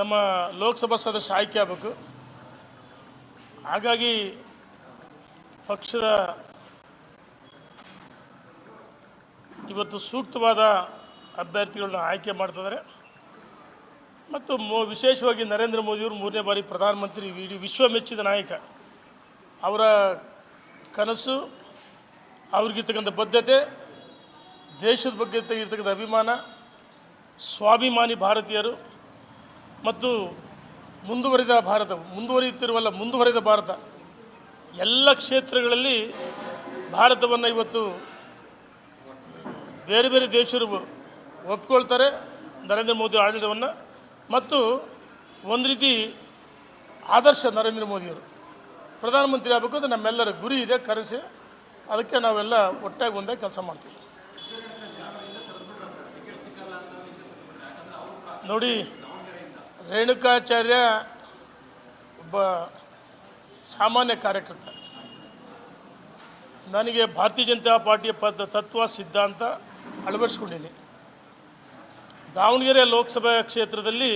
ನಮ್ಮ ಲೋಕಸಭಾ ಸದಸ್ಯ ಆಯ್ಕೆ ಆಗಬೇಕು. ಹಾಗಾಗಿ ಪಕ್ಷದ ಇವತ್ತು ಸೂಕ್ತವಾದ ಅಭ್ಯರ್ಥಿಗಳನ್ನ ಆಯ್ಕೆ ಮಾಡ್ತಿದ್ದಾರೆ ಮತ್ತು ಮೋ, ವಿಶೇಷವಾಗಿ ನರೇಂದ್ರ ಮೋದಿಯವರು ಮೂರನೇ ಬಾರಿ ಪ್ರಧಾನಮಂತ್ರಿ ಇಡೀ ವಿಶ್ವ ಮೆಚ್ಚಿದ ನಾಯಕ. ಅವರ ಕನಸು ಅವ್ರಿಗಿರ್ತಕ್ಕಂಥ ಬದ್ಧತೆ, ದೇಶದ ಬಗ್ಗೆ ಇರ್ತಕ್ಕಂಥ ಅಭಿಮಾನ, ಸ್ವಾಭಿಮಾನಿ ಭಾರತೀಯರು ಮತ್ತು ಮುಂದುವರಿದ ಭಾರತ, ಮುಂದುವರಿಯುತ್ತಿರುವಲ್ಲ, ಮುಂದುವರಿದ ಭಾರತ. ಎಲ್ಲ ಕ್ಷೇತ್ರಗಳಲ್ಲಿ ಭಾರತವನ್ನು ಇವತ್ತು ಬೇರೆ ಬೇರೆ ದೇಶರು ಒಪ್ಕೊಳ್ತಾರೆ, ನರೇಂದ್ರ ಮೋದಿ ಆಡಳಿತವನ್ನು. ಮತ್ತು ಒಂದು ರೀತಿ ಆದರ್ಶ ನರೇಂದ್ರ ಮೋದಿಯವರು. ಪ್ರಧಾನಮಂತ್ರಿ ಆಗಬೇಕು ಅದು ನಮ್ಮೆಲ್ಲರ ಗುರಿ ಇದೆ ಕರೆಸಿ ಅದಕ್ಕೆ ನಾವೆಲ್ಲ ಒಟ್ಟಾಗಿ ಒಂದೇ ಕೆಲಸ ಮಾಡ್ತೀವಿ. ನೋಡಿ ರೇಣುಕಾಚಾರ್ಯ ಒಬ್ಬ ಸಾಮಾನ್ಯ ಕಾರ್ಯಕರ್ತ. ನನಗೆ ಭಾರತೀಯ ಜನತಾ ಪಾರ್ಟಿಯ ಪದ ತತ್ವ ಸಿದ್ಧಾಂತ ಅಳವಡಿಸ್ಕೊಂಡೀನಿ ದಾವಣಗೆರೆ ಲೋಕಸಭಾ ಕ್ಷೇತ್ರದಲ್ಲಿ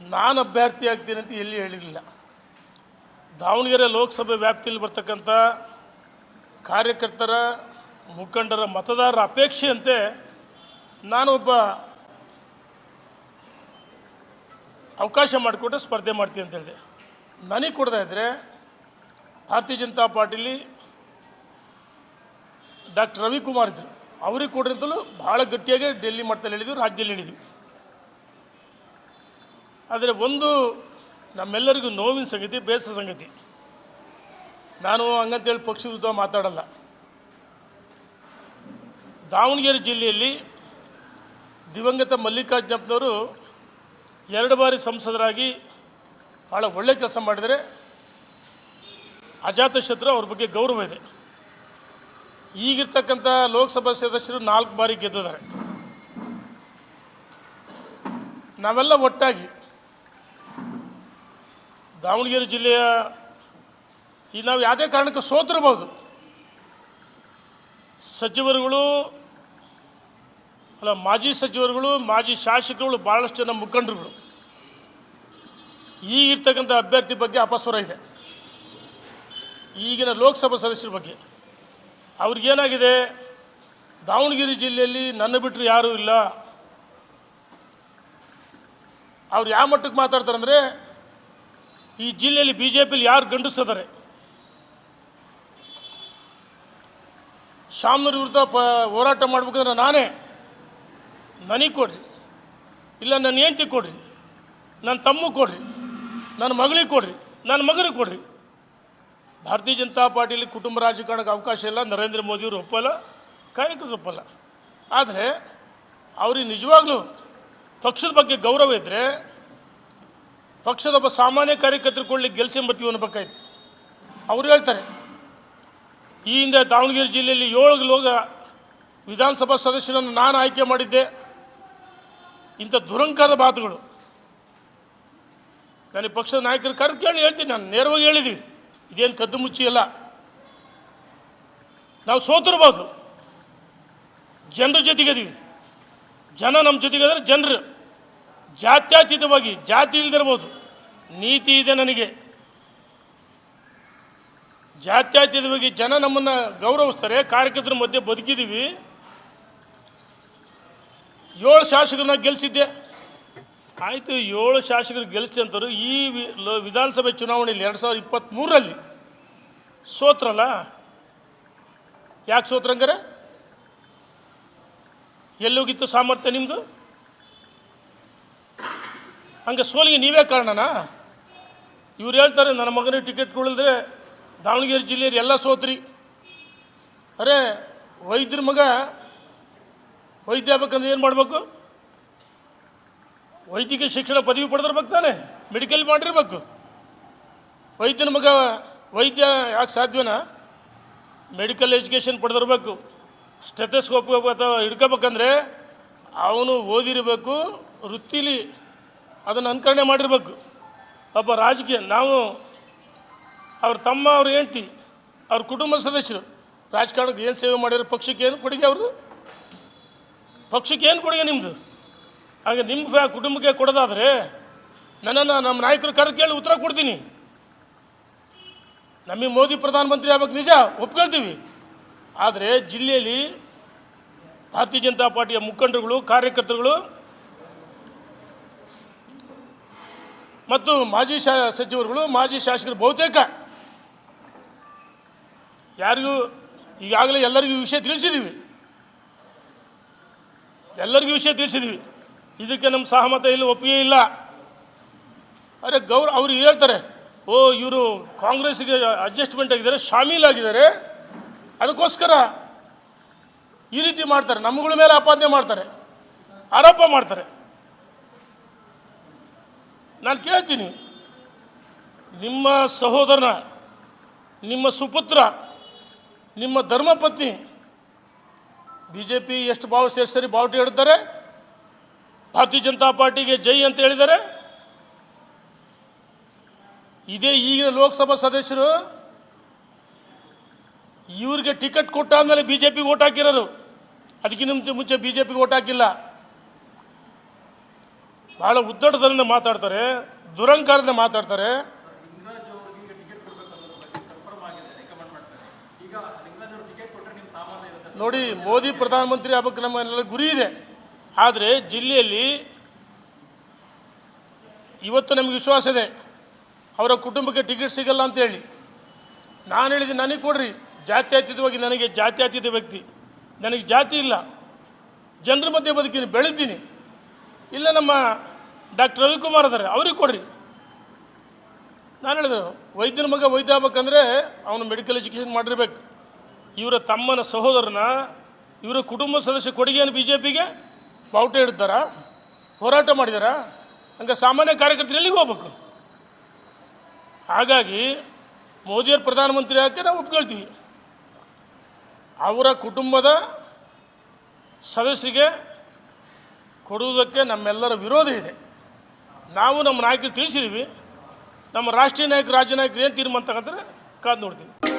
ನಾನು ಅಭ್ಯರ್ಥಿ ಆಗ್ತೀನಿ ಅಂತ ಎಲ್ಲಿ ಹೇಳಿರಲಿಲ್ಲ. ದಾವಣಗೆರೆ ಲೋಕಸಭೆ ವ್ಯಾಪ್ತಿಯಲ್ಲಿ ಬರ್ತಕ್ಕಂಥ ಕಾರ್ಯಕರ್ತರ, ಮುಖಂಡರ ಮತದಾರರ ಅಪೇಕ್ಷೆಯಂತೆ ನಾನೊಬ್ಬ ಅವಕಾಶ ಮಾಡಿಕೊಟ್ರೆ ಸ್ಪರ್ಧೆ ಮಾಡ್ತೀನಿ ಅಂತ ಹೇಳಿದೆ. ನನಗೆ ಕೊಡ್ತಾ ಇದ್ದರೆ ಭಾರತೀಯ ಜನತಾ ಪಾರ್ಟಿಲಿ ಡಾಕ್ಟರ್ ರವಿಕುಮಾರ್ ಇದ್ದರು ಅವ್ರಿಗೆ ಕೊಡ್ರಿಂತಲೂ ಭಾಳ ಗಟ್ಟಿಯಾಗಿ ಡೆಲ್ಲಿ ಮಟ್ಟದಲ್ಲಿ ಹೇಳಿದ್ವಿ, ರಾಜ್ಯದಲ್ಲಿ ಹೇಳಿದ್ವಿ. ಆದರೆ ಒಂದು ನಮ್ಮೆಲ್ಲರಿಗೂ ನೋವಿನ ಸಂಗತಿ, ಬೇಸರ ಸಂಗತಿ. ನಾನು ಹಂಗಂತೇಳಿ ಪಕ್ಷ ವಿರುದ್ಧ ಮಾತಾಡಲ್ಲ. ದಾವಣಗೆರೆ ಜಿಲ್ಲೆಯಲ್ಲಿ ದಿವಂಗತ ಮಲ್ಲಿಕಾರ್ಜುನಪ್ಪನವರು ಎರಡು ಬಾರಿ ಸಂಸದರಾಗಿ ಭಾಳ ಒಳ್ಳೆ ಕೆಲಸ ಮಾಡಿದರೆ ಅಜಾತಶತ್ರು ಅವ್ರ ಬಗ್ಗೆ ಗೌರವ ಇದೆ. ಈಗಿರ್ತಕ್ಕಂಥ ಲೋಕಸಭಾ ಸದಸ್ಯರು ನಾಲ್ಕು ಬಾರಿ ಗೆದ್ದಿದ್ದಾರೆ. ನಾವೆಲ್ಲ ಒಟ್ಟಾಗಿ ದಾವಣಗೆರೆ ಜಿಲ್ಲೆಯ ಈ ನಾವು ಯಾವುದೇ ಕಾರಣಕ್ಕೂ ಸೋತಿರ್ಬೋದು ಸಚಿವರುಗಳು ಅಲ್ಲ, ಮಾಜಿ ಸಚಿವರುಗಳು, ಮಾಜಿ ಶಾಸಕರುಗಳು ಭಾಳಷ್ಟು ಜನ ಮುಖಂಡರುಗಳು. ಈಗಿರ್ತಕ್ಕಂಥ ಅಭ್ಯರ್ಥಿ ಬಗ್ಗೆ ಅಪಸ್ವರ ಇದೆ. ಈಗಿನ ಲೋಕಸಭಾ ಸದಸ್ಯರ ಬಗ್ಗೆ. ಅವ್ರಿಗೇನಾಗಿದೆ ದಾವಣಗೆರೆ ಜಿಲ್ಲೆಯಲ್ಲಿ ನನ್ನ ಬಿಟ್ಟರು ಯಾರೂ ಇಲ್ಲ. ಅವ್ರು ಯಾವ ಮಟ್ಟಕ್ಕೆ ಮಾತಾಡ್ತಾರೆ ಅಂದರೆ, ಈ ಜಿಲ್ಲೆಯಲ್ಲಿ ಬಿ ಜೆ ಪಿಲಿ ಯಾರು ಗಂಡಸಿದ್ದಾರೆ ಶಾಮ್ನೂರ್ ವಿರುದ್ಧ ಪ ಹೋರಾಟ ಮಾಡ್ಬೇಕಂದ್ರೆ ನಾನೇ ನನಗೆ ಕೊಡ್ರಿ. ಇಲ್ಲ ನನ್ನ ಹೆಂಡ್ತಿ ಕೊಡ್ರಿ. ನನ್ನ ತಮ್ಮ ಕೊಡ್ರಿ. ನನ್ನ ಮಗಳಿಗೆ ಕೊಡ್ರಿ. ನನ್ನ ಮಗನಿಗೆ ಕೊಡ್ರಿ. ಭಾರತೀಯ ಜನತಾ ಪಾರ್ಟಿಯಲ್ಲಿ ಕುಟುಂಬ ರಾಜಕಾರಣಕ್ಕೆ ಅವಕಾಶ ಇಲ್ಲ, ನರೇಂದ್ರ ಮೋದಿಯವರು ಒಪ್ಪಲ್ಲ, ಕಾರ್ಯಕರ್ತರು ಒಪ್ಪಲ್ಲ. ಆದರೆ ಅವ್ರಿಗೆ ನಿಜವಾಗ್ಲೂ ಪಕ್ಷದ ಬಗ್ಗೆ ಗೌರವ ಇದ್ದರೆ ಪಕ್ಷದ ಒಬ್ಬ ಸಾಮಾನ್ಯ ಕಾರ್ಯಕರ್ತರು ಕೊಡ್ಲಿಕ್ಕೆ ಬರ್ತೀವಿ ಅನ್ನಬೇಕಾಯ್ತು ಅವ್ರು ಹೇಳ್ತಾರೆ, ಈ ಹಿಂದೆ ದಾವಣಗೆರೆ ಜಿಲ್ಲೆಯಲ್ಲಿ ಏಳು ಲೋಗ ವಿಧಾನಸಭಾ ಸದಸ್ಯರನ್ನು ನಾನು ಆಯ್ಕೆ ಮಾಡಿದ್ದೆ. ಇಂಥ ದುರಂಕಾರದ ಮಾತುಗಳು. ನನಗೆ ಪಕ್ಷದ ನಾಯಕರು ಕರೆದು ಕೇಳಿ ಹೇಳ್ತೀನಿ, ನಾನು ನೇರವಾಗಿ ಹೇಳಿದ್ದೀವಿ ಇದೇನು ಕದ್ದು ಮುಚ್ಚಿ ಅಲ್ಲ ನಾವು ಸೋತಿರ್ಬೋದು. ಜನರ ಜೊತೆಗದೀವಿ ಜನ ನಮ್ಮ ಜೊತೆಗಿದ್ರೆ ಜನರು. ಜಾತ್ಯತೀತವಾಗಿ, ಜಾತಿ ಇಲ್ದಿರ್ಬೋದು. ನೀತಿ ಇದೆ ನನಗೆ. ಜಾತ್ಯತೀತವಾಗಿ ಜನ ನಮ್ಮನ್ನು ಗೌರವಿಸ್ತಾರೆ, ಕಾರ್ಯಕರ್ತರ ಮಧ್ಯೆ ಬದುಕಿದ್ದೀವಿ. ಏಳು ಶಾಸಕರನ್ನ ಗೆಲ್ಲಿಸಿದ್ದೆ ಆಯಿತು, ಏಳು ಶಾಸಕರು ಅಂತರು ಈ ವಿಧಾನಸಭೆ ಚುನಾವಣೆಯಲ್ಲಿ ಎರಡು ಸಾವಿರದ ಇಪ್ಪತ್ತ್ಮೂರರಲ್ಲಿ ಸೋತ್ರಲ್ಲ? ಯಾಕೆ ಸೋತ್ರಂಗಾರೆ ಎಲ್ಲೋಗಿತ್ತು ಸಾಮರ್ಥ್ಯ ನಿಮ್ಮದು ಹಂಗೆ ಸೋಲಿಗೆ ನೀವೇ ಕಾರಣನಾ? ಇವ್ರು ಹೇಳ್ತಾರೆ, ನನ್ನ ಮಗನಿಗೆ ಟಿಕೆಟ್ ಕೊಡಿದ್ರೆ ದಾವಣಗೆರೆ ಜಿಲ್ಲೆಯಲ್ಲಿ ಎಲ್ಲ ಸೋತ್ರಿ. ಅರೆ, ವೈದ್ಯರ ಮಗ ವೈದ್ಯ ಆಗ್ಬೇಕಂದ್ರೆ ಏನು ಮಾಡಬೇಕು? ವೈದ್ಯಕೀಯ ಶಿಕ್ಷಣ ಪದವಿ ಪಡೆದಿರ್ಬೇಕು ತಾನೆ ಮೆಡಿಕಲ್ ಮಾಡಿರ್ಬೇಕು. ವೈದ್ಯನ ಮಗ ವೈದ್ಯ ಯಾಕೆ ಸಾಧ್ಯನಾ? Medical education ಪಡೆದಿರ್ಬೇಕು. ಸ್ಟೆಥೋಸ್ಕೋಪ್ ಅಥವಾ ಹಿಡ್ಕೋಬೇಕಂದ್ರೆ ಅವನು ಓದಿರಬೇಕು, ವೃತ್ತಿಲಿ ಅದನ್ನು ಅನುಕರಣೆ ಮಾಡಿರ್ಬೇಕು. ಒಬ್ಬ ರಾಜಕೀಯ, ನಾವು ಅವ್ರ ತಮ್ಮ, ಅವ್ರ ಹೆಂಡ್ತಿ, ಅವ್ರ ಕುಟುಂಬ ಸದಸ್ಯರು, ರಾಜಕಾರಣಕ್ಕೆ ಏನು ಸೇವೆ ಮಾಡಿರೋ ಪಕ್ಷಕ್ಕೆ ಏನು ಕೊಡುಗೆ ಅವ್ರದ್ದು? ಪಕ್ಷಕ್ಕೆ ಏನು ಕೊಡುಗೆ ನಿಮ್ಮದು ಹಾಗೆ ನಿಮ್ಮ ಫ್ಯಾ ಕುಟುಂಬಕ್ಕೆ ಕೊಡೋದಾದರೆ ನನ್ನನ್ನು ನಮ್ಮ ನಾಯಕರು ಕರೆದು ಕೇಳಿ ಉತ್ತರ ಕೊಡ್ತೀನಿ. ನಮಗೆ ಮೋದಿ ಪ್ರಧಾನಮಂತ್ರಿ ಆಗ್ಬೇಕು ನಿಜ? ಒಪ್ಕೊಳ್ತೀವಿ. ಆದರೆ ಜಿಲ್ಲೆಯಲ್ಲಿ ಭಾರತೀಯ ಜನತಾ ಪಾರ್ಟಿಯ ಮುಖಂಡರುಗಳು, ಕಾರ್ಯಕರ್ತರುಗಳು ಮತ್ತು ಮಾಜಿ ಶಾ ಸಚಿವರುಗಳು, ಮಾಜಿ ಶಾಸಕರು ಬಹುತೇಕ. ಯಾರಿಗೂ ಈಗಾಗಲೇ ಎಲ್ಲರಿಗೂ ವಿಷಯ ತಿಳಿಸಿದ್ದೀವಿ ಎಲ್ಲರಿಗೂ ವಿಷಯ ತಿಳಿಸಿದ್ದೀವಿ ಇದಕ್ಕೆ ನಮ್ಮ ಸಹಮತ ಇಲ್ಲ, ಒಪ್ಪಿಗೆ ಇಲ್ಲ. ಅರೆ ಗೌರ, ಅವರು ಹೇಳ್ತಾರೆ, ಓ, ಇವರು ಕಾಂಗ್ರೆಸ್ಗೆ ಅಡ್ಜಸ್ಟ್ಮೆಂಟ್ ಆಗಿದ್ದಾರೆ ಶಾಮೀಲಾಗಿದ್ದಾರೆ ಅದಕ್ಕೋಸ್ಕರ ಈ ರೀತಿ ಮಾಡ್ತಾರೆ ನಮ್ಮಗಳ ಮೇಲೆ ಆಪಾದನೆ ಮಾಡ್ತಾರೆ, ಆರೋಪ ಮಾಡ್ತಾರೆ. ನಾನು ಕೇಳ್ತೀನಿ, ನಿಮ್ಮ ಸಹೋದರನ, ನಿಮ್ಮ ಸುಪುತ್ರ, ನಿಮ್ಮ ಧರ್ಮಪತ್ನಿ ಬಿ ಜೆ ಪಿ ಎಷ್ಟು ಭಾವ ಸೇರಿಸರಿ ಸರಿ ಬಾವುಟ ಹೇಳ್ತಾರೆ ಭಾರತೀಯ ಜನತಾ ಪಾರ್ಟಿಗೆ ಜೈ ಅಂತ ಹೇಳಿದ್ದಾರೆ ಇದೇ ಈಗಿನ ಲೋಕಸಭಾ ಸದಸ್ಯರು ಇವ್ರಿಗೆ ಟಿಕೆಟ್ ಕೊಟ್ಟಾದ್ಮೇಲೆ ಬಿ ಜೆ ಪಿಗೆ ಓಟ್ ಹಾಕಿರೋರು. ಅದಕ್ಕಿಂತ ಮುಂಚೆ ಬಿ ಜೆ ಪಿಗೆ ಓಟ್ ಹಾಕಿಲ್ಲ. ಭಾಳ ಉದ್ದಟದಿಂದ ಮಾತಾಡ್ತಾರೆ, ದುರಂಕಾರದಿಂದ ಮಾತಾಡ್ತಾರೆ. ನೋಡಿ, ಮೋದಿ ಪ್ರಧಾನಮಂತ್ರಿ ಆಗ್ಬೇಕು ನಮ್ಮೆಲ್ಲ ಗುರಿ ಇದೆ. ಆದರೆ ಜಿಲ್ಲೆಯಲ್ಲಿ ಇವತ್ತು ನಮಗೆ ವಿಶ್ವಾಸ ಇದೆ. ಅವರ ಕುಟುಂಬಕ್ಕೆ ಟಿಕೆಟ್ ಸಿಗಲ್ಲ ಅಂತೇಳಿ ನಾನು ಹೇಳಿದೆ ನನಗೆ ಕೊಡ್ರಿ. ಜಾತ್ಯತೀತವಾಗಿ ನನಗೆ ಜಾತ್ಯತೀತ ವ್ಯಕ್ತಿ. ನನಗೆ ಜಾತಿ ಇಲ್ಲ. ಜನರ ಮಧ್ಯೆ ಬದುಕಿನಿ ಬೆಳೆದ್ದೀನಿ ಇಲ್ಲ ನಮ್ಮ ಡಾಕ್ಟರ್ ರವಿಕುಮಾರ್ ಅದಾರೆ ಅವ್ರಿಗೆ ಕೊಡ್ರಿ. ನಾನು ಹೇಳಿದೆ, ವೈದ್ಯನ ಮಗ ವೈದ್ಯ ಆಗ್ಬೇಕಂದ್ರೆ ಅವನು ಮೆಡಿಕಲ್ ಎಜುಕೇಷನ್ ಮಾಡಿರ್ಬೇಕು. ಇವರ ತಮ್ಮನ ಸಹೋದರನ, ಇವರ ಕುಟುಂಬ ಸದಸ್ಯ ಕೊಡುಗೆಯನ್ನು ಬಿ ಜೆ ಪಿಗೆ ಬಾವುಟ ಇಡ್ತಾರ? ಹೋರಾಟ ಮಾಡಿದಾರ? ಹಂಗೆ ಸಾಮಾನ್ಯ ಕಾರ್ಯಕರ್ತರು ಎಲ್ಲಿಗೆ ಹೋಗ್ಬೇಕು? ಹಾಗಾಗಿ ಮೋದಿಯವ್ರ ಪ್ರಧಾನಮಂತ್ರಿ ಆಗಕ್ಕೆ ನಾವು ಒಪ್ಕೊಳ್ತೀವಿ. ಅವರ ಕುಟುಂಬದ ಸದಸ್ಯರಿಗೆ ಕೊಡುವುದಕ್ಕೆ ನಮ್ಮೆಲ್ಲರ ವಿರೋಧ ಇದೆ. ನಾವು ನಮ್ಮ ನಾಯಕರು ತಿಳಿಸಿದ್ದೀವಿ ನಮ್ಮ ರಾಷ್ಟ್ರೀಯ ನಾಯಕ ರಾಜ್ಯ ನಾಯಕರು ಏನು ತೀರ್ಮಾನ ತಗೊಂತಾರೆ ಕಾದು ನೋಡ್ತೀವಿ